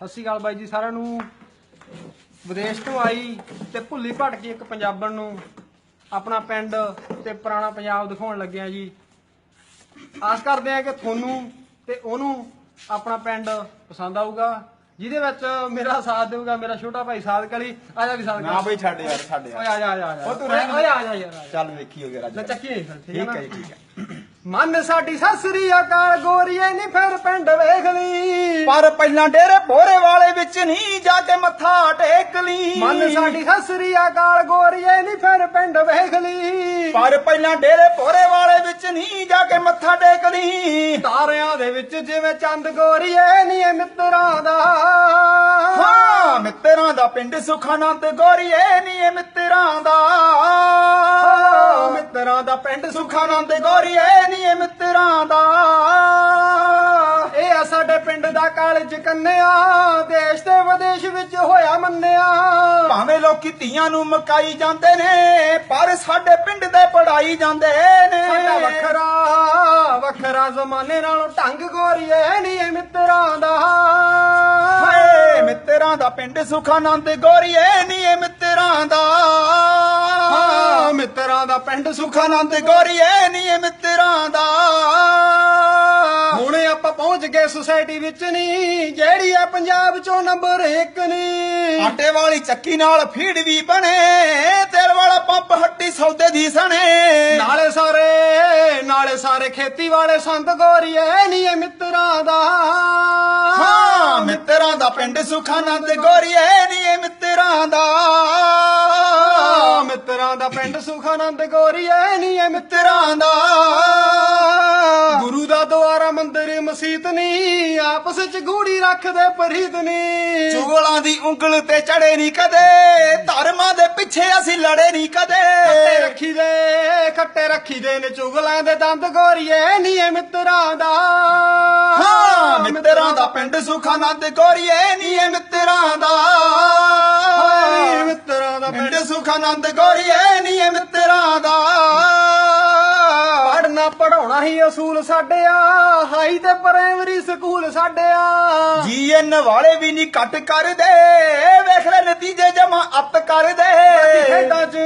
ਸਤਿ ਸ਼੍ਰੀ ਅਕਾਲ ਬਾਈ ਜੀ ਸਾਰਿਆਂ ਨੂੰ। ਵਿਦੇਸ਼ ਤੋਂ ਆਈ ਤੇ ਭੁੱਲੀ ਭਟਕੀ ਇੱਕ ਪੰਜਾਬਣ ਨੂੰ ਆਪਣਾ ਪਿੰਡ ਤੇ ਪੁਰਾਣਾ ਪੰਜਾਬ ਦਿਖਾਉਣ ਲੱਗਿਆ ਜੀ। ਆਸ ਕਰਦੇ ਆ ਕਿ ਤੁਹਾਨੂੰ ਤੇ ਉਹਨੂੰ ਆਪਣਾ ਪਿੰਡ ਪਸੰਦ ਆਊਗਾ ਜਿਹਦੇ ਵਿੱਚ ਮੇਰਾ ਸਾਥ ਦੇਊਗਾ ਮੇਰਾ ਛੋਟਾ ਭਾਈ ਸਾਦਕ ਅਲੀ। ਆ ਜਾ ਵੀ ਸਾਦਕ ਨਾ ਬਈ ਛੱਡ ਯਾਰ ਛੱਡ ਓਏ ਯਾਰ ਜਾ ਆ ਜਾ ਆ ਜਾ। ਉਹ ਤੂੰ ਰਹਿਣ ਓਏ ਆ ਜਾ ਯਾਰ। ਚੱਲ ਵੇਖੀ ਹੋ ਗਿਆ ਰਾਜ। ਚੱਕੀ ਠੀਕ ਹੈ ਠੀਕ ਹੈ। ਮਨ ਸਾਡੀ ਸਸਰੀ ਅਕਾਲ ਗੋਰੀਏ ਨੀ ਫਿਰ ਪਿੰਡ ਵੇਖ ਲਈ। ਪਰ ਪਹਿਲਾਂ ਡੇਰੇ ਭੋਰੇ ਵਾਲੇ ਵਿੱਚ ਨਹੀਂ ਜਾ ਕੇ ਮੱਥਾ ਟੇਕ ਲਈ। ਮਨ ਸਾਡੀ ਸਸਰੀ ਅਕਾਲ ਗੋਰੀਏ ਨੀ ਫਿਰ ਪਿੰਡ ਵੇਖ ਲਈ। ਪਰ ਪਹਿਲਾਂ ਡੇਰੇ ਭੋਰੇ ਵਾਲੇ ਵਿੱਚ ਨਹੀਂ ਜਾ ਕੇ ਮੱਥਾ ਟੇਕ ਲਈ। ਤਾਰਿਆਂ ਦੇ ਵਿੱਚ ਜਿਵੇਂ ਚੰਦ ਗੋਰੀਏ ਨੀ ਇਹ ਮਿੱਤਰਾਂ ਦਾ। ਹਾਂ ਮਿੱਤਰਾਂ ਦਾ ਪਿੰਡ ਸੁਖਾਨੰਦ ਗੋਰੀਏ ਨੀ ਇਹ ਮਿੱਤਰਾਂ ਦਾ। ਮਿੱਤਰਾਂ ਦਾ ਪਿੰਡ ਸੁਖਾਨੰਦ ਗੋਰੀਏ ਨੀ ਇਹ ਮਿੱਤਰਾਂ ਦਾ। ਇਹ ਆ ਸਾਡੇ ਪਿੰਡ ਦਾ ਕਾਲਜ ਕੰਨਿਆ, ਦੇਸ਼ ਤੇ ਵਿਦੇਸ਼ ਵਿੱਚ ਹੋਇਆ ਮੰਨਿਆ। ਭਾਵੇਂ ਲੋਕੀ ਧੀਆਂ ਨੂੰ ਮਕਾਈ ਜਾਂਦੇ ਨੇ, ਪਰ ਸਾਡੇ ਪਿੰਡ ਦੇ ਪੜਾਈ ਜਾਂਦੇ ਨੇ। ਸਾਡਾ ਵੱਖਰਾ ਵੱਖਰਾ ਜ਼ਮਾਨੇ ਨਾਲੋਂ ਢੰਗ ਗੋਰੀਏ ਨੀ ਇਹ ਮਿੱਤਰਾਂ ਦਾ। ਮਿੱਤਰਾਂ ਦਾ ਪਿੰਡ ਸੁਖਾਨੰਦ ਗੋਰੀਏ ਨੀ ਇਹ ਮਿੱਤਰਾਂ ਦਾ। ਮਿੱਤਰਾਂ ਦਾ ਪਿੰਡ ਸੁਖ ਸੁਖਾਨੰਦ ਗੋਰੀਏ ਨੀ ਇਹ ਮਿੱਤਰਾਂ ਦਾ। ਹੁਣ ਆਪਾਂ ਪਹੁੰਚ ਗਏ ਸੁਸਾਇਟੀ ਵਿੱਚ ਨਹੀਂ ਜਿਹੜੀ ਆ ਪੰਜਾਬ ਚੋਂ ਨੰਬਰ 1 ਨਹੀਂ ਆਟੇ ਵਾਲੀ ਚੱਕੀ ਨਾਲ ਫੀਡ ਵੀ ਬਣੇ ਤੇਲ ਵਾਲਾ ਪੰਪ ਹੱਟੀ ਸੌਦੇ ਦੀ ਸਣੇ। ਨਾਲੇ ਸਾਰੇ ਨਾਲੇ ਸਾਰੇ ਖੇਤੀ ਵਾਲੇ ਸੰਤ ਗੋਰੀਏ ਨੀ ਇਹ ਮਿੱਤਰਾਂ ਦਾ। ਮਿੱਤਰਾਂ ਪਿੰਡ ਸੁਖਾਨੰਦ ਗੋਰੀਏ ਨੀ ਮਿੱਤਰਾਂ ਦਾ। ਮਿੱਤਰਾਂ ਦਾ ਪਿੰਡ ਸੁਖਾਨੰਦ ਗੋਰੀਏ ਨੀ ਮਿੱਤਰਾਂ ਦਾ। ਗੁਰੂ ਦਾ ਦੁਆਰਾ ਮੰਦਿਰ ਮਸਜਿਦ ਨਹੀਂ ਆਪਸ ਚ ਗੂੜੀ ਰੱਖਦੇ ਪ੍ਰੀਤ ਨਹੀਂ ਚੁਗਲਾਂ ਦੀ ਉਂਗਲ ਤੇ ਚੜੇ ਨੀ ਕਦੇ, ਧਰਮਾਂ ਦੇ ਪਿੱਛੇ ਅਸੀਂ ਲੜੇ ਨਹੀਂ ਖੱਟੇ ਕਦੇ ਰੱਖੀ ਦੇ, ਖੱਟੇ ਰੱਖੀ ਦੇ ਨੇ ਚੁਗਲਾਂ ਦੇ ਦੰਦ, ਗੋਰੀਏ ਨੀ ਮਿੱਤਰਾਂ ਦਾ। ਪਿੰਡ ਸੁਖਾਨੰਦ ਗੋਰੀਏ ਨੀ ਇਹ ਮਿੱਤਰਾਂ ਦਾ। ਹਾਏ ਮਿੱਤਰਾਂ ਦਾ ਪਿੰਡ ਸੁਖਾਨੰਦ ਗੋਰੀਏ ਨੀ ਇਹ ਮਿੱਤਰਾਂ ਦਾ। ਪੜਨਾ ਪੜਾਉਣਾ ਹੀ ਅਸੂਲ ਸਾਡਿਆ ਹਾਈ ਤੇ ਪ੍ਰਾਇਮਰੀ ਸਕੂਲ ਸਾਡਿਆ। ਜੀਐਨ ਵਾਲੇ ਵੀ ਨਹੀਂ ਕੱਟ ਕਰਦੇ ਵੇਖ ਲੈ ਨਤੀਜੇ ਜਮਾ ਅੱਤ ਕਰਦੇ। ਖੇਡਾਂ 'ਚ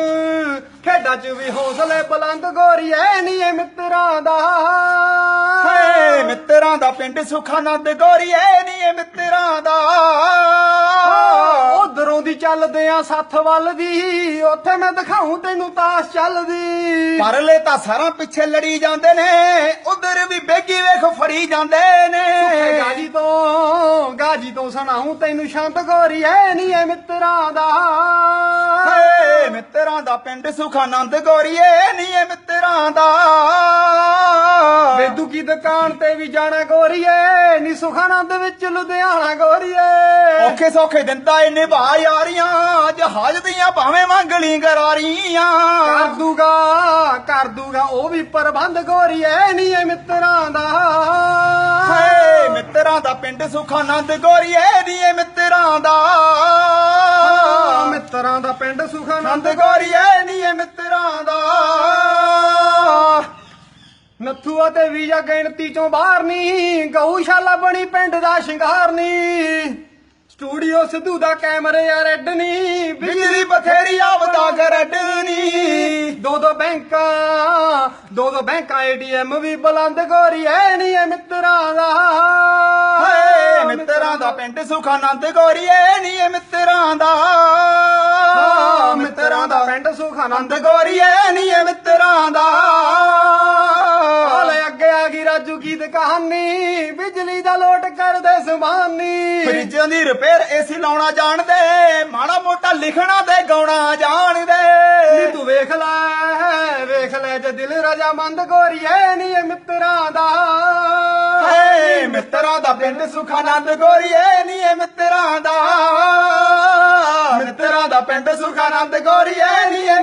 ਖੇਡਾਂ 'ਚ ਵੀ ਹੌਸਲੇ ਬੁਲੰਦ ਗੋਰੀਏ ਨੀ ਮਿੱਤਰਾਂ ਦਾ। ਹੇ ਮਿੱਤਰਾਂ ਦਾ ਪਿੰਡ ਸੁਖਾਨੰਦ ਗੋਰੀਏ ਨੀ ਇਹ ਮਿੱਤਰਾਂ ਦਾ। ਉਧਰੋਂ ਦੀ ਚੱਲਦੇ ਆ ਸੱਥ ਵੱਲ ਦੀ ਉੱਥੇ ਮੈਂ ਦਿਖਾਉਂ ਤੈਨੂੰ ਤਾਸ਼ ਚੱਲਦੀ। ਪਰਲੇ ਤਾਂ ਸਾਰਾ ਪਿੱਛੇ ਲੜੀ ਜਾਂਦੇ ਨੇ ਉਧਰ ਵੀ ਬੇਗੀ ਵੇਖ ਫੜੀ ਜਾਂਦੇ ਨੇ। ਗਾਜੀ ਤੋਂ ਗਾਜੀ ਤੋਂ ਸੁਣਾਉਂ ਤੈਨੂੰ ਸ਼ਾਂਤ ਗੋਰੀਏ ਨੀ ਇਹ ਮਿੱਤਰਾਂ ਦਾ। ਹੇ ਮਿੱਤਰਾਂ ਦਾ ਪਿੰਡ ਸੁਖਾਨੰਦ ਗੋਰੀਏ ਨੀ ਇਹ ਮਿੱਤਰਾਂ ਦਾ। ਵੇਦੂ ਕੀ ਦੁਕਾਨ ਤੇ ਵੀ ਜਾਣਾ ਗੋਰੀਏ ਨੀ ਸੁਖਾਨੰਦ ਵਿੱਚ ਲੁਧਿਆਣਾ ਗੋਰੀਏ। ਔਖੇ ਸੌਖੇ ਦਿੰਦਾ ਏ ਨਿਭਾ ਯਾਰੀਆਂ ਜਹਾਜ਼ ਦੀਆਂ ਭਾਵੇਂ ਮੰਗਲੀ ਗਰਾਰੀਆਂ। ਕਰ ਦੂਗਾ ਕਰ ਦੂਗਾ ਉਹ ਵੀ ਪ੍ਰਬੰਧ ਗੋਰੀਏ ਨੀ ਇਹ ਮਿੱਤਰਾਂ ਦਾ। ਹੇ ਮਿੱਤਰਾਂ ਦਾ ਪਿੰਡ ਸੁਖਾਨੰਦ ਗੋਰੀਏ ਨੀ ਇਹ ਮਿੱਤਰਾਂ ਦਾ। ਮਿੱਤਰਾਂ ਦਾ ਪਿੰਡ ਸੁਖਾਨੰਦ ਨੰਦ ਗੋਰੀਏ ਨੀ ਇਹ ਮਿੱਤਰਾਂ ਦਾ। ਨੱਥੂਆ ਤੇ ਵੀਜ਼ਾ ਗਿਣਤੀ ਚੋਂ ਬਾਹਰ ਨਹੀਂ ਗਊਸ਼ਾਲਾ ਬਣੀ ਪਿੰਡ ਦਾ ਸ਼ਿੰਗਾਰ ਨਹੀਂ ਸਟੂਡੀਓ ਸਿੱਧੂ ਦਾ ਕੈਮਰੇ ਆ ਰੈੱਡ ਨਹੀਂ ਬਿਜਲੀ ਬਥੇਰੀ ਆਵਦਾ ਗਰਡਨੀ ਦੋ ਦੋ ਬੈਂਕਾਂ ਦੋ ਦੋ ਬੈਂਕਾਂ ਏਟੀਐਮ ਵੀ ਬੁਲੰਦ ਗੋਰੀਏ ਨੀ ਇਹ ਮਿੱਤਰਾਂ ਦਾ। ਹੇ ਮਿੱਤਰਾਂ ਦਾ ਪਿੰਡ ਸੁਖਾਨੰਦ ਗੋਰੀਏ ਨੀ ਇਹ ਮਿੱਤਰਾਂ ਦਾ। ਮਿੱਤਰਾਂ ਦਾ ਪਿੰਡ ਸੁਖਾਨੰਦ ਨੰਦ ਗੋਰੀਏ ਨੀ ਇਹ ਮਿੱਤਰਾਂ ਦਾ। ਕਹਾਣੀ ਬਿਜਲੀ ਦਾ ਲੋਟ ਕਰਦੇ ਜ਼ਮਾਨੀ ਫਰਿੱਜਾਂ ਦੀ ਰਿਪੇਅਰ ਏਸੀ ਲਾਉਣਾ ਜਾਣਦੇ ਮਾੜਾ ਮੋਟਾ ਲਿਖਣਾ ਤੇ ਗਾਉਣਾ ਨੀ ਜਾਣਦੇ ਤੂੰ ਵੇਖ ਲੈ ਵੇਖ ਲੈ ਜੇ ਦਿਲ ਰਜਾਮੰਦ ਗੋਰੀਏ ਨੀ ਇਹ ਮਿੱਤਰਾਂ ਦਾ। ਹੇ ਮਿੱਤਰਾਂ ਦਾ ਪਿੰਡ ਸੁਖਾਨੰਦ ਗੋਰੀਏ ਨੀ ਇਹ ਮਿੱਤਰਾਂ ਦਾ। ਮਿੱਤਰਾਂ ਦਾ ਪਿੰਡ ਸੁਖਾਨੰਦ ਗੋਰੀਏ ਨੀ ਇਹ